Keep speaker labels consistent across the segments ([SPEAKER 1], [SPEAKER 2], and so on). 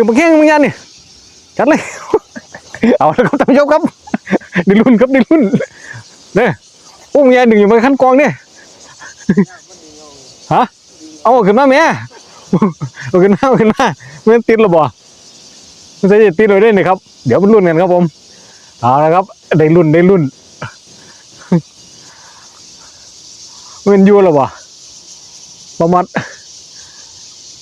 [SPEAKER 1] ดึงมาแข้งมึงยันนี่จัดเลย เอาแล้วครับท่านผู้ชมครับดึงรุ่นครับดึงรุ่นเนี่ยโอ้มึงยันดึงอยู่มาขั้นกองเนี่ยฮะเอาขึ้นมาแม่เอาขึ้นมาเอาขึ้นมามันติดหรือบ่มันจะติดเลยได้นี่ครับ เดี๋ยวมันรุ่นกันครับผมเอาละครับ ได้รุ่นได้รุ่นมันยู่หรือบ่ประมาณ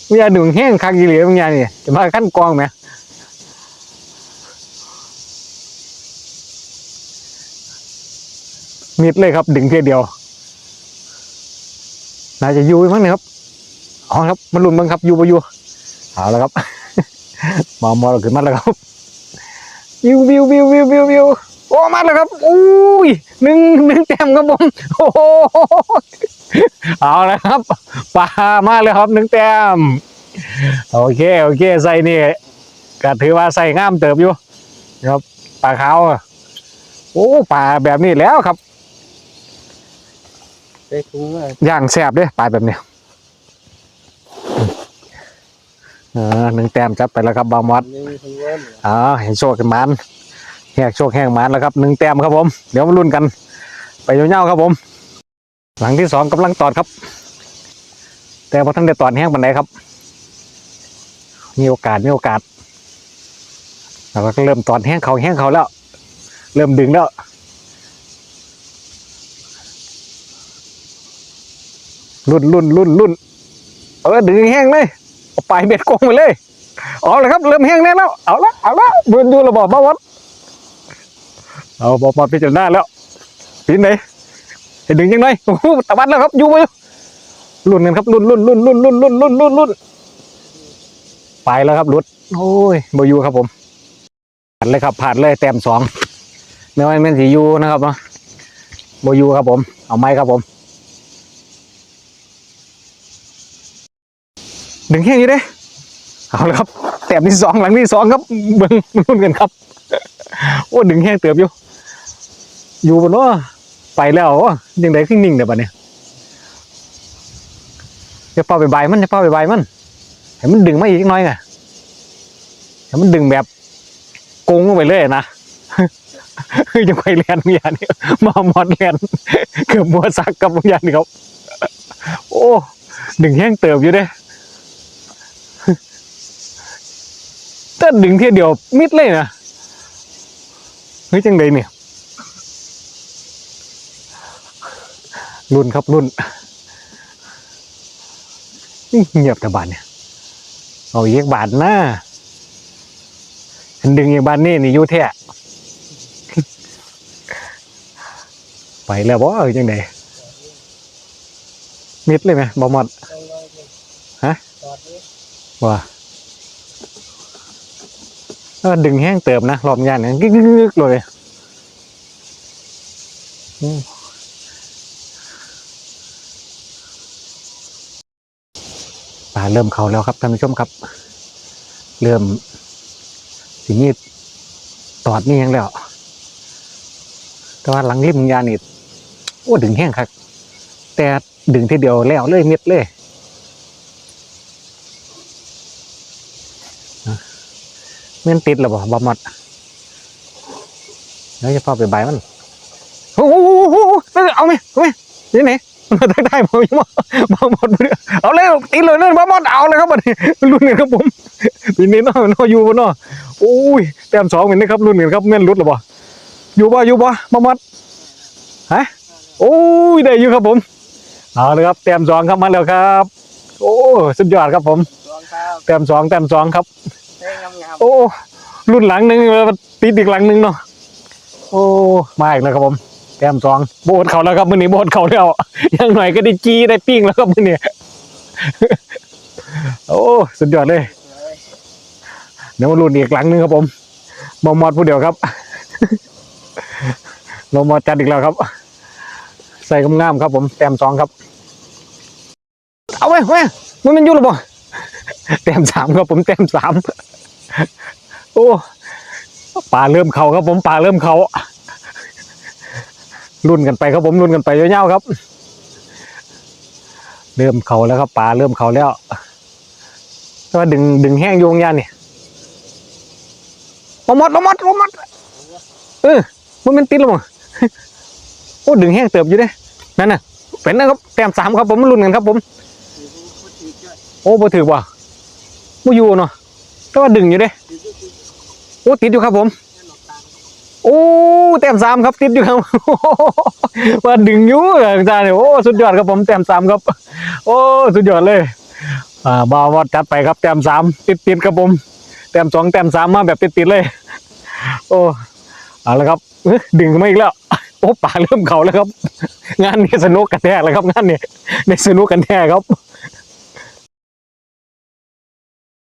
[SPEAKER 1] มึงอย่าดึงแห้งคักยีเหลียมึงอย่านี่จะมาขั้นกองไหมมิดเลยครับ ดึงเพียเดียวน่าจะยูมั้งนี่ยครับเอาครับมาลุ้นบ้างครับยู่ปะยู่เอาแล้วครับมามอเราขึ้นมาแล้วครับวิววิววิววิววิววิวโอ้มาแล้วครับอุ้ยหนึ่งหนึ่งแต้มครับผมโอ้โหเอาแล้วครับ ปลามาแล้วครับหนึ่งแต้มโอเคโอเคใส่นี่ก็ถือว่าใส่งามเติบอยู่นะครับปลาขาวอะโอ้ปลาแบบนี้แล้วครับ
[SPEAKER 2] ไปถุงเลย
[SPEAKER 1] ย่างแซ่บเด้ปลายแบบเนี้ยเออหนึ่งแต้มจับไปแล้วครับบาวมอด
[SPEAKER 2] นี่ถุงเงิน
[SPEAKER 1] อ๋อเห็นโชคกันมันแหกโชคแห้งมันแล้วครับหนึ่งแต้มครับผม เดี๋ยวมาลุ้นกัน ไปเย้าๆครับผม หลังที่สองกำลังตอดครับ แต่พอท่านได้ตอดแห้งปันไดครับ มีโอกาสมีโอกาสแล้วก็เริ่มตอดแห้งเขาแห้งเขาแล้ว เริ่มดึงแล้วรุ่นรุ่นรุ่นรุ่นเออดึงแห้งเลยเอาปลายเบ็ดโกงไปเลยเอาเลยครับ เริ่มแห้งแน่แล้วเอาละเอาละเดินอยู่ระบอบบ้าวัดเอาบอมาพิจารณาแล้วปีนไหนให้ดึงยังไงโอ้โหตะวันแล้วครับอยู่ไป รุ่นกันครับรุ่นรุ่นรุ่นรุ่นรุ่นรุ่นรุ่นรุ่นรุ่นไปแล้วครับรุดโอ้ยบอยู่ครับผมผ่านเลยครับ ผ่านเลยแต้มสองไม่ว่าแม่นสียูนะครับเนาะบอยู่ครับผม เอาไม้ครับผม ดึงแค่นี้เด้เอาเละครับแต้มที่สองหลังที่สองครับเบิ่งมันรุ่นกันครับโอ้ดึงแห้งเติบอยู่ อยู่บนว่าไปแล้วโอ้ยังไงขึ้นนิ่งเดี๋ยวบัดเนี่ย จะเป้าไปใบมันจะเป้าไปใบมันให้มันดึงมาอีกน้อยไงให้มันดึงแบบโกงลงไปเลยนะจะไปเรียนวิญญานี่มาหมอดเรียนเกือบมัวซักกับวิญญานี่ครับ โอ้ดึงแห้งเติบอยู่เด้ถ้าดึงเทียเดียวมิดเลยนะเฮ้ยจังไดเนี่ยรุ่นครับรุ่น เงียบแต่บานเนี่ยเอาเยกบาทนะอันดึงอย่างบานนี่นี่อยูแท้ไปแล้วบ่เอ้ยจังไดมิดเลยไหมบอมดฮะว่าดึงแห้งเติมนะรอบยานเนี่ยกึกกๆๆเลยอืม ปลาเริ่มเขาแล้วครับท่านผู้ชมครับ เริ่มสีนี้ตอดนี่ยังแล้ว แต่ว่าหลังริมยานนี่โอ้ดึงแห้งครับแต่ดึงทีเดียวแล้วเลยเม็ดเลยเงินติดหรือเปล่าบอมอดแล้วจะพาไปใบายมันโอ้โหโอ้โหเออเอาไหมเอาไหมนี่ไหน ได้ได้มาอยู่มาบอมดเนี่ยเอาเลยติดเลยเลยบอมดเอาเลยครับบัดนี้รุ่นนี้ครับผมปีนี้เนาะเนาะอยู่บ่เนาะโอ้ยแต้มสองเหมือนนี้ครับรุ่นนี้ครับเงินรุดหรือเปล่าอยู่บ่อยู่บ่บอมอดฮะโอ้ยได้อยู่ครับผมเอาเลยครับแต้มสองครับมาแล้วครับ โอ้สุดยอดครับผม
[SPEAKER 2] เท้า
[SPEAKER 1] แต้มสองแต้มสองครับโอ้รุ่นหลังหนึ่งติดอีกหลังหนึ่งเนาะโอ้มาอีกแล้วครับผม แต้มสองโบดเขาแล้วครับมือนี้โบดเขาแล้วยังหน่อยก็ได้จี้ได้ปิ้งแล้วครับมือนี้โอ้สุดยอดเลยเดี๋ยวมารุ่นอีกหลังหนึ่งครับผมมอมอดผู้เดียวครับมอมอดจัดอีกแล้วครับ ใส่กำงามครับ ผมแต้มสองครับ เอาไว้ไว้มันมันอยู่หรือเปล่าแต้มสามครับผมแต้มสามโอ้ปลาเริ่มเขาครับผมปลาเริ่มเขา รุ่นกันไปครับผมรุ่นกันไปยาวๆครับ เริ่มเขาแล้วครับปลาเริ่มเขาแล้วแต่ว่าดึงดึงแห้งโยงยานนี่มาหมดมาหมดมาหมดเออมันเป็นติดแล้วมั้งโอ้ดึงแห้งเติบอยู่เด้นั่นน่ะเป็นนะครับแต้มสามครับผมรุ่นกันครับผม โอ้บ่ถือว่ะบ่อยู่เนาะแต่ว่าดึงอยู่เด้โอ้ติดอยู่ครับผม อ้แต้มสามครับติดอยู่ครับว่าดึงอยู่อาจารย์เนี่ยโอ้สุดยอดครับผมแต้มสามครับ โอ้สุดยอดเลย อ่าบาวอดจัดไปครับแต้มสามติดติดครับผมแต้มสองแต้มสามมาแบบติดติดเลย โอ้เอาละครับดึงมาอีกแล้วโอ้ป่าเริ่มเขาแล้วครับ งานนี้สนุกกันแท้แล้วครับงานนี้ในสนุกกันแท้ครับ